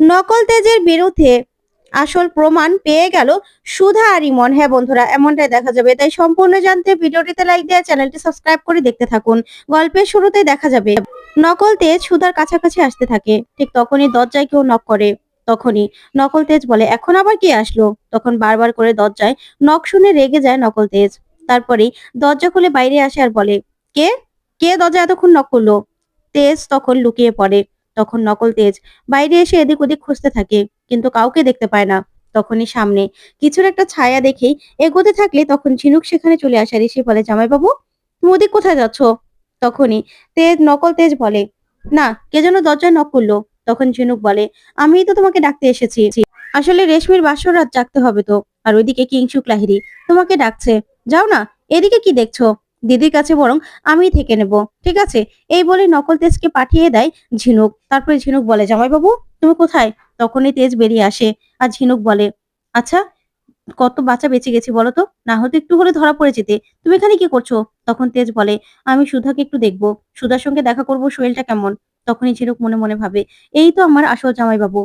নকল তেজের বিরুদ্ধে আসল প্রমাণ পেয়ে গেল সুধা আর ইমন। হ্যাঁ বন্ধুরা, এমনটাই দেখা যাবে। তাই সম্পূর্ণ জানতে ভিডিওটিতে লাইক দেওয়া চ্যানেলটি সাবস্ক্রাইব করে দেখতে থাকুন। গল্পের শুরুতে দেখা যাবে, নকল তেজ সুধার কাছাকাছি আসতে থাকে। ঠিক তখনই দরজায় কেউ নক করে, তখনই নকল তেজ বলে, এখন আবার কি আসলো? তখন বারবার করে দরজায় নক শুনে রেগে যায় নকল তেজ। তারপরেই দরজা খুলে বাইরে আসে আর বলে, কে? কে দরজা এতক্ষণ নক করল? তেজ তখন লুকিয়ে পড়ে। তখন নকল তেজ বাইরে এসে এদিক ওদিক খুঁজতে থাকে, কিন্তু কাউকে দেখতে পায় না। তখনই সামনে কিছুর একটা ছায়া দেখেই এগোতে থাকলে তখন ঝিনুক সেখানে চলে আসে ঋষি বলে, জামাইবাবু, তুমি ওদিক কোথায় যাচ্ছ? তখনই তেজ, নকল তেজ বলে, না, কে যেন দরজায় নক করল। তখন ঝিনুক বলে আমি তো তোমাকে ডাকতে এসেছি। আসলে রেশমির বাসর রাত জাগতে হবে তো, আর ওইদিকে কিংসুক লাহিরি তোমাকে ডাকছে। যাও না, এদিকে কি দেখছ? দিদির কাছে বরং আমিই থেকে নেব, ঠিক আছে? এই বলে নকল তেজকে পাঠিয়ে দেয় ঝিনুক। তারপরে ঝিনুক বলে, জামাইবাবু, তুমি কোথায়? তখনই তেজ বেরিয়ে আসে আর ঝিনুক বলে আচ্ছা কত বাচ্চা বেঁচে গেছি বলো তো? না হয়তো একটু হলে ধরা পড়ে যেতে। তুমি এখানে কি করছ? তখন তেজ বলে, আমি সুধাকে একটু দেখব। সুধার সঙ্গে দেখা করব শরীরটা কেমন? তখনই ঝিনুক মনে মনে ভাবে, এই তো আমার আসল জামাইবাবু।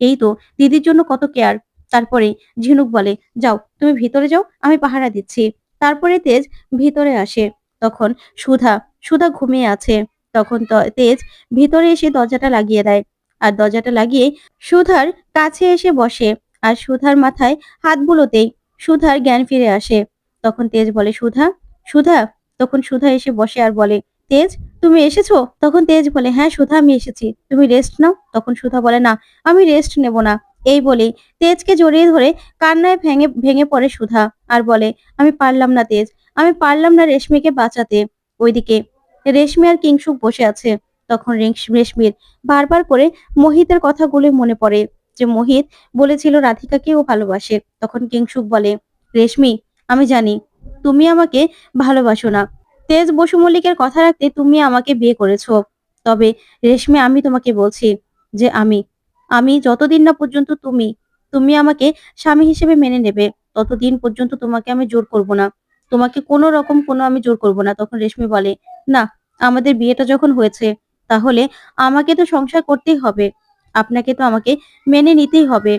এই তো দিদির জন্য কত কেয়ার। তারপরে ঝিনুক বলে, যাও, তুমি ভিতরে যাও, আমি পাহারা দিচ্ছি। তারপরে তেজ ভিতরে আসে। তখন সুধা সুধা ঘুমিয়ে আছে। তখন তেজ ভিতরে এসে দরজাটা লাগিয়ে দেয়। আর দরজাটা লাগিয়ে সুধার কাছে এসে বসে। আর সুধার মাথায় হাত বুলোতেই সুধার জ্ঞান ফিরে আসে। তখন তেজ বলে, সুধা সুধা। তখন সুধা এসে বসে আর বলে, তেজ, তুমি এসেছ? তখন তেজ বলে হ্যাঁ সুধা, আমি এসেছি। তুমি রেস্ট নাও? তখন সুধা বলে, না, আমি রেস্ট নেব না। এই বলে তেজকে জড়িয়ে ধরে কান্নায় ভেঙে ভেঙে পড়ে সুধা আর বলে, আমি পারলাম না তেজ, আমি পারলাম না রেশমিকে বাঁচাতে। ওইদিকে রেশমি আর কিংসুক বসে আছে। তখন রেশ- রেশমির বারবার করে মোহিতের কথাগুলো মনে পড়ে যে মোহিত বলেছিল রাধিকাকেও ভালোবাসে। তখন কিংসুক বলে, রেশমি, আমি জানি তুমি আমাকে ভালোবাসো না। তেজ বসু মল্লিকের কথা রাখতে তুমি আমাকে বিয়ে করেছ। তবে রেশমি, আমি তোমাকে বলছি যে আমি আমি যতদিন না পর্যন্ত তুমি তুমি আমাকে স্বামী হিসেবে মেনে নেবে, ততদিন পর্যন্ত তোমাকে আমি জোর করব না। তোমাকে কোনো রকম কোনো আমি জোর করব না। তখন রেশমি বলে, না, আমাদের বিয়েটা যখন হয়েছে, তাহলে আমাকে তো সংসার করতেই হবে। আপনাকে তো আমাকে মেনে নিতেই হবে।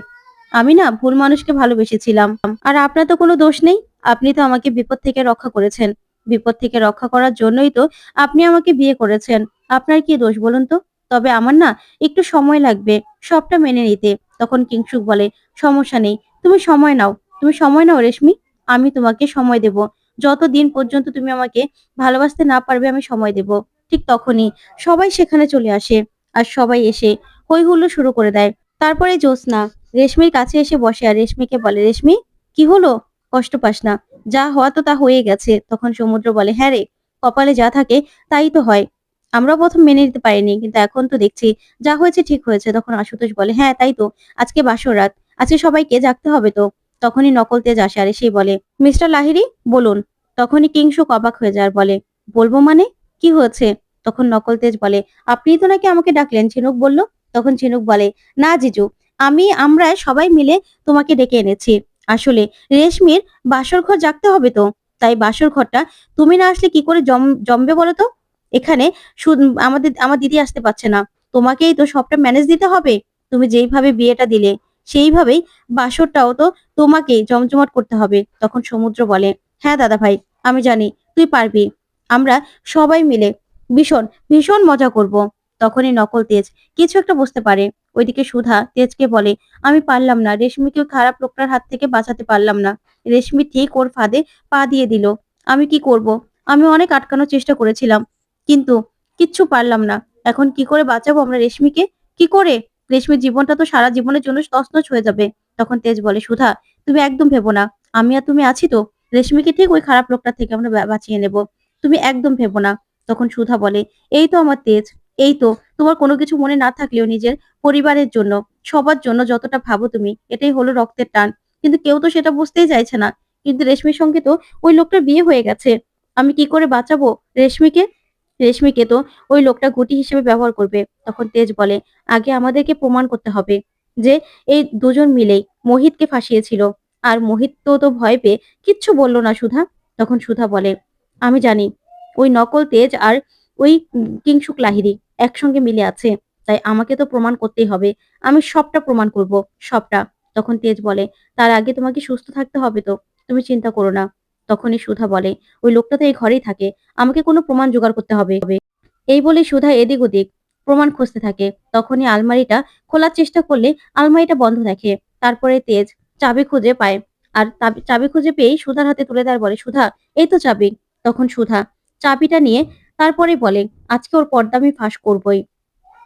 আমি না ভুল মানুষকে ভালোবেসেছিলাম। আর আপনার তো কোনো দোষ নেই। আপনি তো আমাকে বিপদ থেকে রক্ষা করেছেন। বিপদ থেকে রক্ষা করার জন্যই তো আপনি আমাকে বিয়ে করেছেন। আপনার কি দোষ বলুন তো? তবে আমার না একটু সময় লাগবে, সবটা মেনে নিতে। তখন কিংসুক বলে, সমস্যা নেই, তুমি সময় নাও। তুমি সময় নাও রেশমি, আমি তোমাকে সময় দেব। যতদিন পর্যন্ত তুমি আমাকে ভালোবাসতে না পারবে, আমি সময় দেব। ঠিক তখনই সবাই সেখানে চলে আসে আর সবাই এসে হই হুল্লো শুরু করে দেয়। তারপরে জ্যোৎস্না রেশমির কাছে এসে বসে আর রেশমিকে বলে, রেশমি, কি হলো? কষ্ট পাস না। যা হওয়া তো তা হয়ে গেছে। তখন সমুদ্র বলে হ্যাঁ রে, কপালে যা থাকে তাই তো হয়। আমরা প্রথম মেনে নিতে পারিনি, কিন্তু এখন তো দেখছি যা হয়েছে ঠিক হয়েছে। তখন আশুতোষ বলে হ্যাঁ তাই তো। আজকে বাসর রাত। আজকে সবাইকে জাগতে হবে তো? তখনই নকল তেজ আসে আর সেই বলে, মিস্টার লাহিরি বলুন। তখনই কিংসুক অবাক হয়ে যায় বলে, বলব মানে? কি হয়েছে? তখন নকল তেজ বলে, আপনি তো নাকি আমাকে ডাকলেন, ঝিনুক বলল? তখন ঝিনুক বলে, না, জিজু, আমি, আমরা সবাই মিলে তোমাকে ডেকে এনেছি। আসলে রেশমির বাসর ঘর জাগতে হবে তো? তাই বাসর ঘরটা তুমি না আসলে কি করে জম, জমবে বলো তো? এখানে আমাদের, আমার দিদি আসতে পারছে না। তোমাকেই তো সবটা ম্যানেজ দিতে হবে। তুমি যেইভাবে বিয়েটা দিলে, সেইভাবেই বাসরটাও তো তোমাকেই জমজমাট করতে হবে, তখন সমুদ্র বলে। হ্যাঁ দাদা ভাই, আমি জানি, তুই পারবি। আমরা সবাই মিলে ভীষণ ভীষণ মজা করব। তখনই নকল তেজ কিছু একটা বুঝতে পারে। ওইদিকে সুধা তেজকে বলে, আমি পারলাম না, রেশমিকে খারাপ লোকটার হাত থেকে বাঁচাতে পারলাম না। রেশমি ঠিক ওর ফাঁদে পা দিয়ে দিল, আমি কি করব? আমি অনেক আটকানোর চেষ্টা করেছিলাম। কিন্তু কিচ্ছু পারলাম না। এখন কি করে বাঁচাবো আমরা রেশমিকে? কি করে? রেশমির জীবনটা তো সারা জীবনের জন্য তছনছ হয়ে যাবে। তখন তেজ বলে, সুধা, তুমি একদম ভেবো না। আমি আর তুমি আছি তো। রেশমিকে ঠিক ওই খারাপ লোকটা থেকে আমরা বাঁচিয়ে নেব। তুমি একদম ভেবো না। তখন সুধা বলে, এই তো আমার তেজ। এই তো, তোমার কোনো কিছু মনে না থাকলেও নিজের পরিবারের জন্য, সবার জন্য যতটা ভাবো তুমি, এটাই হলো রক্তের টান। কিন্তু কেউ তো সেটা বুঝতেই চাইছে না। কিন্তু রেশমির সঙ্গে তো ওই লোকটার বিয়ে হয়ে গেছে। আমি কি করে বাঁচাবো রেশমিকে? রেশমিকে তো ওই লোকটা গুটি হিসেবে ব্যবহার করবে। তখন তেজ বলে, আগে আমাদেরকে প্রমাণ করতে হবে যে এই দুজন মিলেই মোহিতকে ফাঁসিয়েছিল। আর মোহিত তো তো ভয় পেয়ে কিচ্ছু বলল না সুধা। তখন সুধা বলে, আমি জানি, ওই নকল তেজ আর ওই কিংসুক লাহিরি একসঙ্গে মিলে আছে, তাই আমাকে তো প্রমাণ করতেই হবে। আমি সবটা প্রমাণ করব, সবটা। তখন তেজ বলে, তার আগে তোমাকে সুস্থ থাকতে হবে তো, তুমি চিন্তা করো না। তখনই সুধা বলে, ওই লোকটা তো এই ঘরেই থাকে, আমাকে কোনো প্রমাণ জোগাড় করতে হবে? এই বলে সুধা এদিক ওদিক প্রমাণ খুঁজতে থাকে। তখনই আলমারিটা খোলার চেষ্টা করলে আলমারিটা বন্ধ দেখে। তারপরে তেজ চাবি খুঁজে পায় আর চাবি খুঁজে পেয়েই সুধার হাতে তুলে দেয় আর বলে, সুধা, এই তো চাবি। তখন সুধা চাবিটা নিয়ে তারপরে বলে, আজকে ওর পর্দা আমি ফাঁস করবই।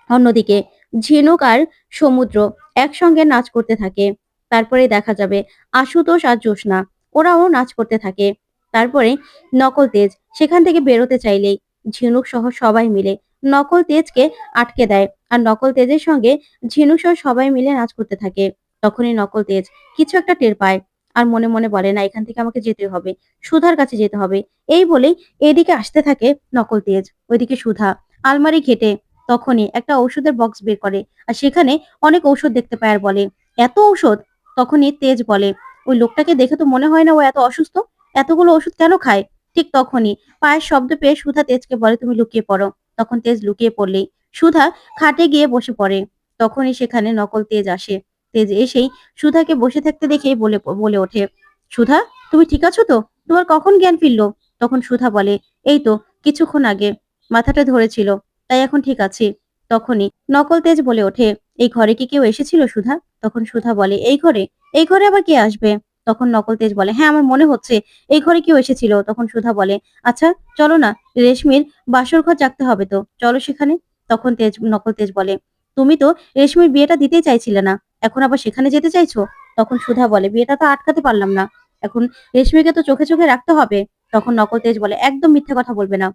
অন্যদিকে ঝিনুক আর সমুদ্র একসঙ্গে নাচ করতে থাকে। তারপরে দেখা যাবে আশুতোষ আর জোসনা ওরাও নাচ করতে থাকে। তারপরে নকল তেজ সেখান থেকে বেরোতে চাইলেই ঝিনুক সহ সবাই মিলে নকল তেজকে আটকে দেয় আর নকল তেজের সঙ্গে ঝিনুক সহ সবাই মিলে নাচ করতে থাকে। তখনই নকল তেজ কিছু একটা টের পায় আর মনে মনে বলে, না, এখান থেকে আমাকে যেতে হবে। সুধার কাছে যেতে হবে। এই বলেই এদিকে আসতে থাকে নকল তেজ। ওইদিকে সুধা আলমারি ঘেটে তখনই একটা ঔষধের বক্স বের করে আর সেখানে অনেক ঔষধ দেখতে পায় আর বলে, এত ঔষধ? তখনই তেজ বলে ওই লোকটাকে দেখে তো মনে হয় না ও এত অসুস্থ? এতগুলো ওষুধ কেন খায়? ঠিক তখনই পায়ের শব্দ পেয়ে সুধা তেজকে বলে, তুমি লুকিয়ে পড়ো। তখন তেজ লুকিয়ে পড়লেই সুধা খাটে গিয়ে বসে পড়ে। তখনই সেখানে নকল তেজ আসে। তেজ এসেই সুধাকে বসে থাকতে দেখেই বলে বলে ওঠে, সুধা, তুমি ঠিক আছো তো? তোমার কখন জ্ঞান ফিরলো? তখন সুধা বলে, এই তো, কিছুক্ষণ আগে। মাথাটা ধরেছিল, তাই এখন ঠিক আছে। তখনই নকল তেজ বলে ওঠে, এই ঘরে কি কেউ এসেছিল সুধা? তখন সুধা বলে, এই ঘরে? এই ঘরে আবার কে আসবে? তখন নকল তেজ বলে হ্যাঁ আমার মনে হচ্ছে এই ঘরে কেউ এসেছিল। তখন সুধা বলে আচ্ছা চলো না, রেশমির বাসর ঘর জাগতে হবে তো, চলো সেখানে। তখন তেজ, নকল তেজ বলে, তুমি তো রেশমির বিয়েটা দিতেই চাইছিলে না, এখন আবার সেখানে যেতে চাইছো? তখন সুধা বলে, বিয়েটা তো আটকাতে পারলাম না, এখন রেশমিকে তো চোখে চোখে রাখতে হবে। তখন নকল তেজ বলে, একদম মিথ্যে কথা বলবে না,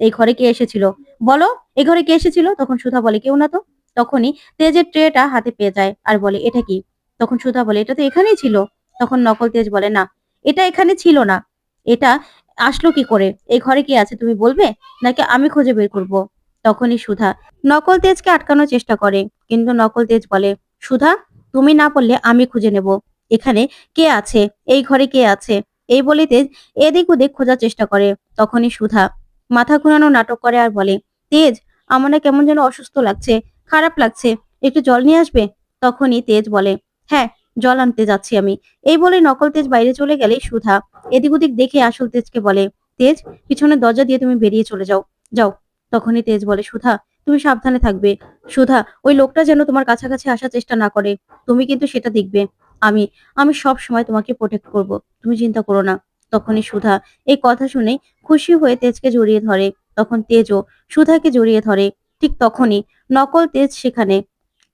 এই ঘরে কে এসেছিল? বলো, এই ঘরে কে এসেছিল? তখন সুধা বলে, কেউ না তো? তখনই তেজের ট্রেটা হাতে পেয়ে যায় আর বলে, এটা কি? তখন সুধা বলে, এটা তো এখানেই ছিল। তখন নকল তেজ বলে, না, এটা এখানে ছিল না। এটা আসলো কি করে? এই ঘরে কি আছে তুমি বলবে? নাকি আমি খুঁজে বের করব? তখনই সুধা নকল তেজকে আটকানোর চেষ্টা করে। কিন্তু নকল তেজ বলে, সুধা, তুমি না বললে আমি খুঁজে নেব। এখানে কে আছে? এই ঘরে কে আছে? এই বলে তেজ এদিক ওদিক খোঁজার চেষ্টা করে। তখনই সুধা মাথা ঘুরানো নাটক করে আর বলে, তেজ, আমার কেমন যেন অসুস্থ লাগছে। খারাপ লাগছে, একটু জল নিয়ে আসবে? তখনই তেজ বলে হ্যাঁ জল আনতে যাচ্ছি আমি। এই বলে নকল তেজ বাইরে চলে গেলে সুধা এদিক ওদিক দেখে আসল তেজকে বলে, তেজ, পিছনের দরজা দিয়ে তুমি বেরিয়ে চলে যাও যাও। তখনই তেজ বলে, সুধা, তুমি সাবধানে থাকবে। সুধা, ওই লোকটা যেন তোমার কাছাকাছি আসার চেষ্টা না করে, তুমি কিন্তু সেটা দেখবে। আমি আমি সব সময় তোমাকে প্রোটেক্ট করব, তুমি চিন্তা করো না। তখনই সুধা এই কথা শুনে খুশি হয়ে তেজকে জড়িয়ে ধরে। তখন তেজও সুধাকে জড়িয়ে ধরে। ঠিক তখনই নকল তেজ সেখানে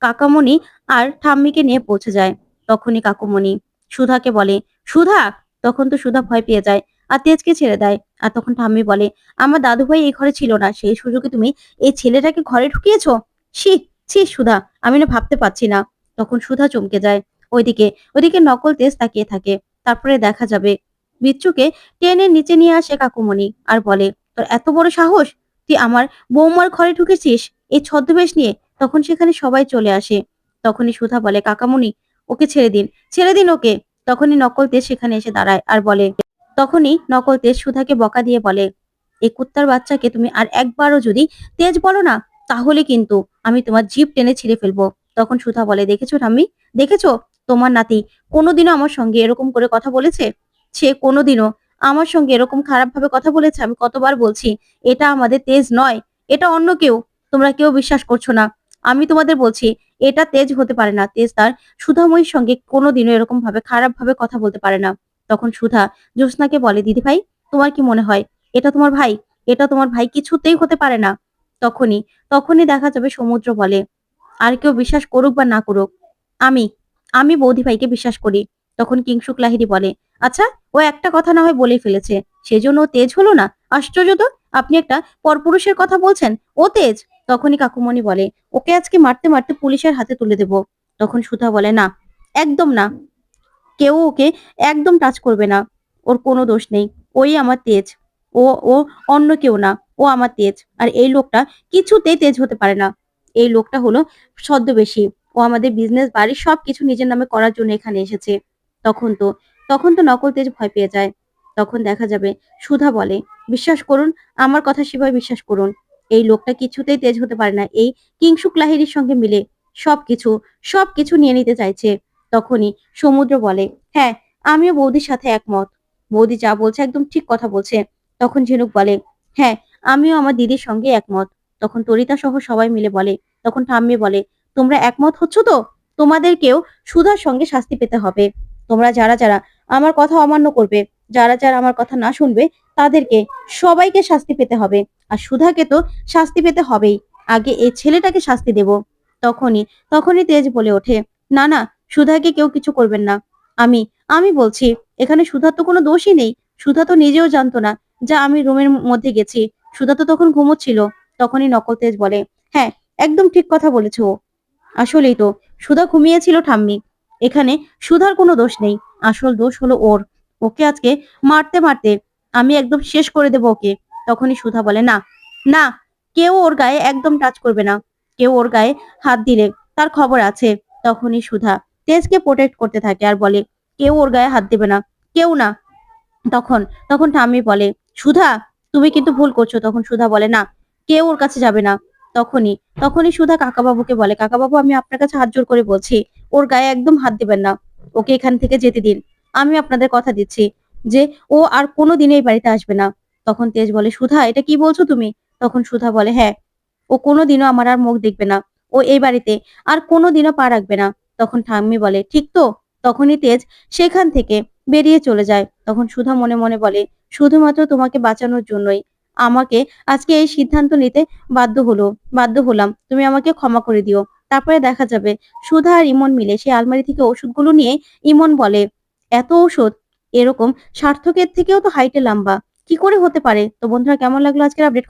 কাকামণি আর ঠাম্মিকে নিয়ে পৌঁছে যায়। তখনই কাকুমণি সুধাকে বলে, সুধা! তখন তো সুধা ভয় পেয়ে যায় আর তেজকে ছেড়ে দেয়। আর তখন ঠাম্মি বলে, আমার দাদু ভাই এই ঘরে ছিল না, সেই সুযোগে তুমি এই ছেলেটাকে ঘরে ঢুকিয়েছো? ছি ছি সুধা, আমি না ভাবতে পারছি না। তখন সুধা চমকে যায়। ওইদিকে ওইদিকে নকল তেজ তাকিয়ে থাকে। তারপরে দেখা যাবে, বিচ্ছুকে টেনে নিচে নিয়ে আসে কাকুমণি আর বলে, তোর এত বড় সাহস? তুই আমার বৌমার ঘরে ঢুকেছিস এই ছদ্মবেশ নিয়ে? তখন সেখানে সবাই চলে আসে। তখনই সুধা বলে কাকামুনি ওকে ছেড়ে দিন। ছেড়ে দিন ওকে। তখনই নকল তেজ সেখানে এসে দাঁড়ায় আর বলে, তখনই নকল তেজ সুধাকে বকা দিয়ে বলে, এই কুত্তার বাচ্চাকে তুমি আর একবারও যদি তেজ বলো না, তাহলে কিন্তু আমি তোমার জিপ টেনে ছিঁড়ে ফেলব। তখন সুধা বলে, দেখেছ ঠাম্মি? দেখেছ? তোমার নাতি কোনোদিনও আমার সঙ্গে এরকম করে কথা বলেছে? সে কোনোদিনও আমার সঙ্গে এরকম খারাপ ভাবে কথা বলেছে, আমি কতবার বলছি, এটা আমাদের তেজ নয়, এটা অন্য কেউ, তোমরা কেউ বিশ্বাস করছ না। আমি তোমাদের বলছি, এটা তেজ হতে পারে না, তেজ তার সুধাময়ীর সঙ্গে কোনোদিনও এরকম ভাবে খারাপ ভাবে কথা বলতে পারে না। তখন সুধা জ্যোৎস্নাকে বলে, দিদি ভাই, তোমার কি মনে হয়, এটা তোমার ভাই, এটা তোমার ভাই কিছুতেই হতে পারে না? তখনই তখনই দেখা যাবে সমুদ্র বলে, আর কেউ বিশ্বাস করুক বা না করুক, আমি আমি বৌদি ভাইকে বিশ্বাস করি। তখন কিংসুক লাহিরি বলে আচ্ছা ও একটা কথা না হয় বলে ফেলেছে। সেজন্য তেজ হলো না? আশ্চর্য তো? আপনি একটা পরপুরুষের কথা বলছেন। ও তেজ? তখনই কাকুমণি বলে, ওকে আজকে মারতে মারতে পুলিশের হাতে তুলে দেব। তখন সুধা বলে, না, একদম না। কেউ ওকে একদম টাচ করবে না। ওর কোনো দোষ নেই। ওই আমার তেজ। ও ও অন্য কেউ না। ও আমার তেজ। আর এই লোকটা কিছুতেই তেজ হতে পারে না। এই লোকটা হলো ছদ্মবেশী। ও আমাদের বিজনেস বাড়ির সব কিছু নিজের নামে করার জন্য এখানে এসেছে। তখন তো তখন তো নকল তেজ ভয় পেয়ে যায়। তখন দেখা যাবে, সুধা বলে, বিশ্বাস করুন, আমার কথা সেভাবে বিশ্বাস করুন। এই লোকটা কিছুতেই তেজ হতে পারে না। এই কিংসুক লাহিড়ির সঙ্গে মিলে সবকিছু সবকিছু নিয়ে নিতে চাইছে। তখনই সমুদ্র বলে হ্যাঁ আমিও বৌদির সাথে একমত। বৌদি যা বলছে একদম ঠিক কথা বলছে। তখন ঝিনুক বলে হ্যাঁ আমিও আমার দিদির সঙ্গে একমত। তখন তরিতা সহ সবাই মিলে বলে, তখন ঠাম্মি বলে, তোমরা একমত হচ্ছ তো? তোমাদেরকেও সুধার সঙ্গে শাস্তি পেতে হবে। তোমরা যারা যারা আমার কথা অমান্য করবে। যারা যারা আমার কথা না শুনবে, তাদেরকে সবাইকে শাস্তি পেতে হবে। আর সুধাকে তো শাস্তি পেতে হবেই। আগে এই ছেলেটাকে শাস্তি দেব। তখনই তখনই তেজ বলে ওঠে, না না, সুধাকে কেউ কিছু করবেন না। আমি আমি বলছি, এখানে সুধার তো কোনো দোষই নেই। সুধা তো নিজেও জানতো না যা আমি রুমের মধ্যে গেছি। সুধা তো তখন ঘুমোচ্ছিল। তখনই নকল তেজ বলে হ্যাঁ একদম ঠিক কথা বলেছ। আসলেই তো, সুধা ঘুমিয়েছিল ঠাম্মি। এখানে সুধার কোনো দোষ নেই। আসল দোষ হলো ওর। ওকে আজকে মারতে মারতে আমি একদম শেষ করে দেবো ওকে। তখনই সুধা বলে, না না, কেউ ওর গায়ে একদম টাচ করবে না। কেউ ওর গায়ে হাত দিলে তার খবর আছে। তখনই সুধা তেজকে প্রোটেক্ট করতে থাকে আর বলে, কেউ ওর গায়ে হাত দেবে না, কেউ না। তখন তখন ঠাম্মি বলে, সুধা, তুমি কিন্তু ভুল করছ। তখন সুধা বলে, না, কেউ ওর কাছে যাবে না। তখনই তখনই সুধা কাকাবাবুকে বলে, কাকাবাবু, আমি আপনার কাছে হাত জোর করে বলছি ওর গায়ে একদম হাত দিবেন না। ওকে এখান থেকে যেতে দিন। আমি আপনাদের কথা দিচ্ছি যে, ও আর কোনো দিন এই বাড়িতে আসবে না। তখন তেজ বলে, সুধা, এটা কি বলছো তুমি? তখন সুধা বলে হ্যাঁ। ও কোনোদিনও আমার আর মুখ দেখবে না। ও এই বাড়িতে আর কোনোদিনও পা রাখবে না। তখন ঠাম্মি বলে, ঠিক তো? তখনই তেজ সেখান থেকে বেরিয়ে চলে যায়। তখন সুধা মনে মনে বলে, শুধুমাত্র তোমাকে বাঁচানোর জন্যই। আমাকে আজকে এই সিদ্ধান্ত নিতে বাধ্য হলো, বাধ্য হলাম। তুমি আমাকে ক্ষমা করে দিও। তারপরে দেখা যাবে সুধা আর ইমন মিলে সেই আলমারি থেকে ওষুধগুলো নিয়ে ইমন বলে, এত ওষুধ? এরকম? সার্থকের থেকেও তো হাইটে লম্বা। কি করে হতে পারে? তো বন্ধুরা, কেমন লাগল আজকের আপডেট